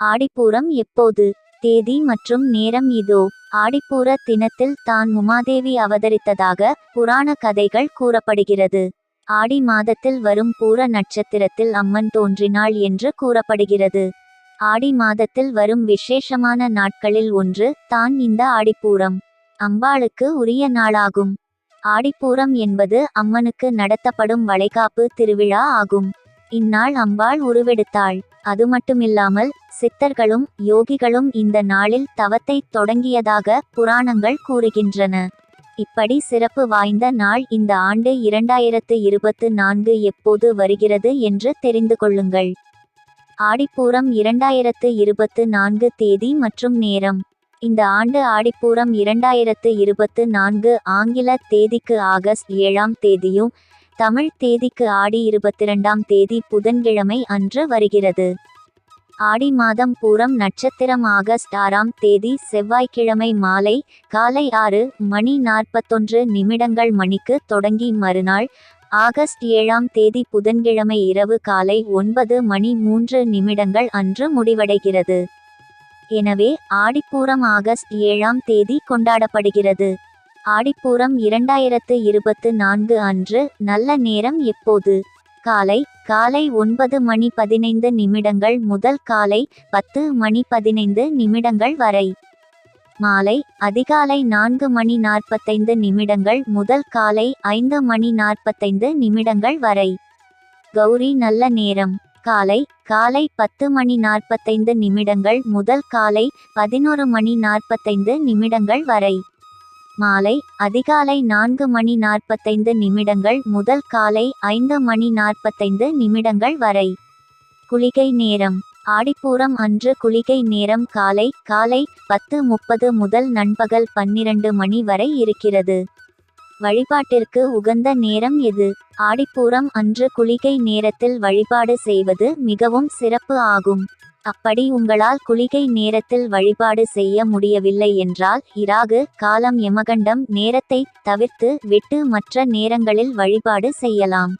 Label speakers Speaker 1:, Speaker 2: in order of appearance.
Speaker 1: ஆடிப்பூரம் எப்போது? தேதி மற்றும் நேரம் இதோ. ஆடிப்பூர தினத்தில் தான் உமாதேவி அவதரித்ததாக புராண கதைகள் கூறப்படுகிறது. ஆடி மாதத்தில் வரும் பூர நட்சத்திரத்தில் அம்மன் தோன்றினாள் என்று கூறப்படுகிறது. ஆடி மாதத்தில் வரும் விசேஷமான நாட்களில் ஒன்று தான் இந்த ஆடிப்பூரம். அம்பாளுக்கு உரிய நாளாகும். ஆடிப்பூரம் என்பது அம்மனுக்கு நடத்தப்படும் வளைகாப்பு திருவிழா ஆகும். இந்நாள் அம்பாள் உருவெடுத்தாள். அது மட்டுமில்லாமல் சித்தர்களும் யோகிகளும் இந்த நாளில் தவத்தை தொடங்கியதாக புராணங்கள் கூறுகின்றன. இப்படி சிறப்பு வாய்ந்த நாள் இந்த ஆண்டு இரண்டாயிரத்து இருபத்து நான்கு எப்போது வருகிறது என்று தெரிந்து கொள்ளுங்கள். ஆடிப்பூரம் இரண்டாயிரத்து இருபத்து நான்கு தேதி மற்றும் நேரம். இந்த ஆண்டு ஆடிப்பூரம் இரண்டாயிரத்து இருபத்து நான்கு ஆங்கில தேதிக்கு ஆகஸ்ட் ஏழாம் தேதியும் தமிழ் தேதிக்கு ஆடி இருபத்திரண்டாம் தேதி புதன்கிழமை அன்று வருகிறது. ஆடி மாதம் பூரம் நட்சத்திரம் ஆகஸ்ட் ஆறாம் தேதி செவ்வாய்க்கிழமை மாலை காலை ஆறு மணி நாற்பத்தொன்று நிமிடங்கள் மணிக்கு தொடங்கி மறுநாள் ஆகஸ்ட் ஏழாம் தேதி புதன்கிழமை இரவு காலை ஒன்பது மணி மூன்று நிமிடங்கள் அன்று முடிவடைகிறது. எனவே ஆடிப்பூரம் ஆகஸ்ட் ஏழாம் தேதி கொண்டாடப்படுகிறது. ஆடிப்பூரம் இரண்டாயிரத்து இருபத்து நான்கு அன்று நல்ல நேரம் எப்போது? காலை காலை ஒன்பது மணி பதினைந்து நிமிடங்கள் முதல் காலை பத்து மணி பதினைந்து நிமிடங்கள் வரை. மாலை அதிகாலை நான்கு மணி நாற்பத்தைந்து நிமிடங்கள் முதல் காலை ஐந்து மணி நாற்பத்தைந்து நிமிடங்கள் வரை. கௌரி நல்ல நேரம். காலை காலை பத்து மணி நாற்பத்தைந்து நிமிடங்கள் முதல் காலை பதினோரு மணி நாற்பத்தைந்து நிமிடங்கள் வரை. மாலை அதிகாலை நான்கு மணி நாற்பத்தைந்து நிமிடங்கள் முதல் காலை ஐந்து மணி நாற்பத்தைந்து நிமிடங்கள் வரை. குளிகை நேரம். ஆடிப்பூரம் அன்று குளிகை நேரம் காலை காலை பத்து முப்பது முதல் நண்பகல் பன்னிரண்டு மணி வரை இருக்கிறது. வழிபாட்டிற்கு உகந்த நேரம் எது? ஆடிப்பூரம் அன்று குளிகை நேரத்தில் வழிபாடு செய்வது மிகவும் சிறப்பு ஆகும். அப்படி உங்களால் குளிகை நேரத்தில் வழிபாடு செய்ய முடியவில்லை என்றால் இராகு காலம் யமகண்டம் நேரத்தை தவிர்த்து விட்டு மற்ற நேரங்களில் வழிபாடு செய்யலாம்.